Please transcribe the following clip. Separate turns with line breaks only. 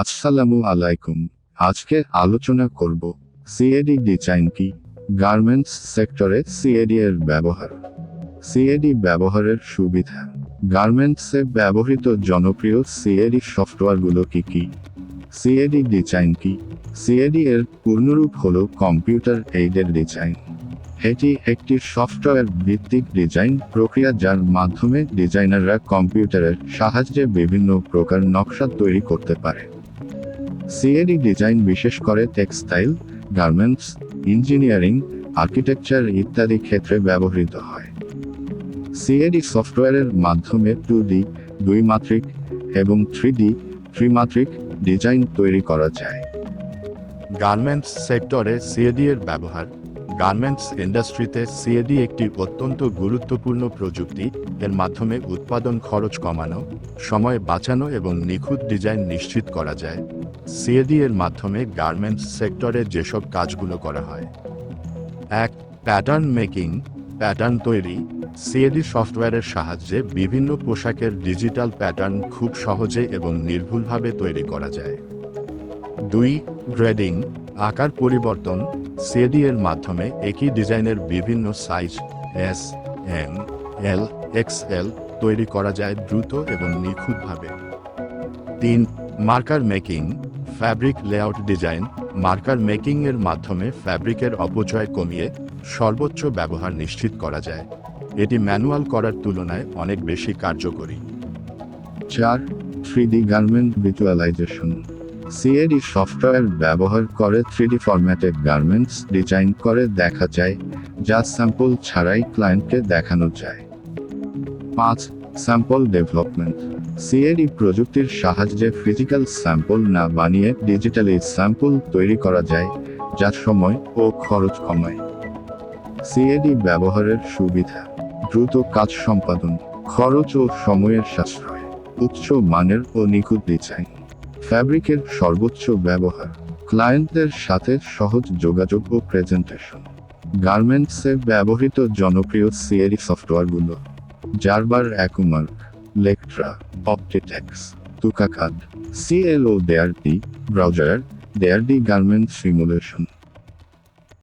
আসসালামু আলাইকুম। আজকে আলোচনা করব সিএডি ডিজাইন কি? গার্মেন্টস সেক্টরে সিএডি এর ব্যবহার। সিএডি ব্যবহারের সুবিধা। গার্মেন্টসে ব্যবহৃত জনপ্রিয় সিএডি সফটওয়্যারগুলো কি কি? সিএডি ডিজাইন কি? সিএডি এর পূর্ণরূপ হল কম্পিউটার এইডেড ডিজাইন এটি একটি সফটওয়্যার ভিত্তিক ডিজাইন প্রক্রিয়া যার মাধ্যমে ডিজাইনাররা কম্পিউটারের সাহায্যে বিভিন্ন প্রকার নকশা তৈরি করতে পারে। সিএডি ডিজাইন বিশেষ করে টেক্সটাইল, গার্মেন্টস, ইঞ্জিনিয়ারিং, আর্কিটেকচার ইত্যাদি ক্ষেত্রে ব্যবহৃত হয়। সিএডি সফটওয়্যারের মাধ্যমে টু ডি দ্বিমাত্রিক এবং থ্রি ডি ত্রিমাত্রিক ডিজাইন তৈরি করা যায়।
গার্মেন্টস সেক্টরে সিএডি এর ব্যবহার, গার্মেন্টস ইন্ডাস্ট্রিতে সিএডি একটি অত্যন্ত গুরুত্বপূর্ণ প্রযুক্তি, এর মাধ্যমে উৎপাদন খরচ কমানো, সময় বাঁচানো এবং নিখুঁত ডিজাইন নিশ্চিত করা যায়। সিএডি এর মাধ্যমে গার্মেন্টস সেক্টরে যেসব কাজগুলো করা হয়। এক, প্যাটার্ন মেকিং, প্যাটার্ন তৈরি। সিএডি সফটওয়্যারের সাহায্যে বিভিন্ন পোশাকের ডিজিটাল প্যাটার্ন খুব সহজে এবং নির্ভুলভাবে তৈরি করা যায়। দুই, গ্রেডিং, আকার পরিবর্তন। সিএডি এর মাধ্যমে একই ডিজাইনের বিভিন্ন size S, M, L, X, L তৈরি করা যায় দ্রুত এবং নিখুঁতভাবে। তিন marker making fabric layout design marker making এর মাধ্যমে ফ্যাব্রিকের অপচয় কমিয়ে সর্বোচ্চ ব্যবহার নিশ্চিত করা যায়। এটি ম্যানুয়াল করার তুলনায় অনেক বেশি কার্যকরী।
চার three D garment visualization CAD software ব্যবহার করে থ্রিডি ফরম্যাটে গার্মেন্টস ডিজাইন করে দেখা যায়, যা স্যাম্পল ছাড়াই ক্লায়েন্টকে দেখানো যায়। পাঁচ স্যাম্পল ডেভেলপমেন্ট সিএডি প্রযুক্তির সাহায্যে ফিজিক্যাল স্যাম্পল না বানিয়ে ডিজিটালি স্যাম্পল তৈরি করা যায়, যা সময় ও খরচ কমায়। সিএডি ব্যবহারের সুবিধা, দ্রুত কাজ সম্পাদন, খরচ ও সময়ের সাশ্রয়, উচ্চ মানের ও নিখুঁত ডিজাইন ফ্যাব্রিকের সর্বোচ্চ ব্যবহার ক্লায়েন্টদের সাথে সহজ যোগাযোগ ও প্রেজেন্টেশন গার্মেন্টসে ব্যবহৃত জনপ্রিয় সিএডি সফটওয়্যারগুলো Gerber AccuMark Lectra Optitex TUKAcad CLO দেয়ারটি Browzwear দেয়ারডি গার্মেন্ট সিমুলেশন